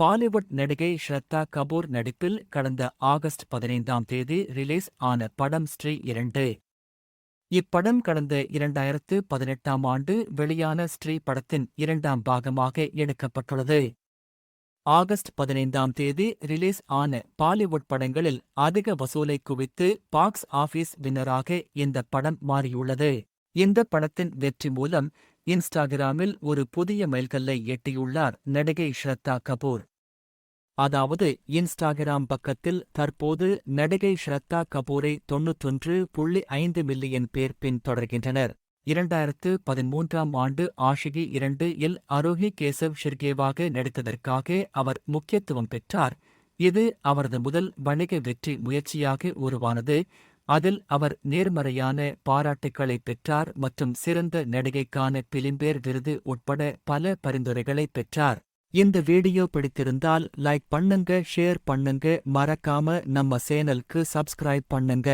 பாலிவுட் நடிகை ஷ்ரத்தா கபூர் நடிப்பில் கடந்த ஆகஸ்ட் பதினைந்தாம் தேதி ரிலீஸ் ஆன படம் ஸ்ரீ இரண்டு. இப்படம் கடந்த இரண்டாயிரத்து பதினெட்டாம் ஆண்டு வெளியான ஸ்ரீ படத்தின் இரண்டாம் பாகமாக எடுக்கப்பட்டுள்ளது. ஆகஸ்ட் பதினைந்தாம் தேதி ரிலீஸ் ஆன பாலிவுட் படங்களில் அதிக வசூலை குவித்து பாக்ஸ் ஆபீஸ் வின்னராக இந்த படம் மாறியுள்ளது. இந்த படத்தின் வெற்றி மூலம் இன்ஸ்டாகிராமில் ஒரு புதிய மைல்கல்லை எட்டியுள்ளார் நடிகை ஸ்ரத்தா கபூர். அதாவது இன்ஸ்டாகிராம் பக்கத்தில் தற்போது நடிகை ஸ்ரத்தா கபூரை தொன்னூற்றொன்று புள்ளி ஐந்து மில்லியன் பேர் பின்தொடர்கின்றனர். இரண்டாயிரத்து பதிமூன்றாம் ஆண்டு ஆஷிகி இரண்டு இல் அரோஹி கேசவ் ஷிர்கேவாக நடித்ததற்காக அவர் முக்கியத்துவம் பெற்றார். இது அவரது முதல் வணிக வெற்றி முயற்சியாக உருவானது. அதில் அவர் நேர்மறையான பாராட்டுக்களை பெற்றார் மற்றும் சிறந்த நடிகைக்கான பிலிம்பேர் விருது உட்பட பல பரிந்துரைகளை பெற்றார். இந்த வீடியோ பிடித்திருந்தால் லைக் பண்ணுங்க ஷேர் பண்ணுங்க மறக்காம நம்ம சேனலுக்கு சப்ஸ்கிரைப் பண்ணுங்க.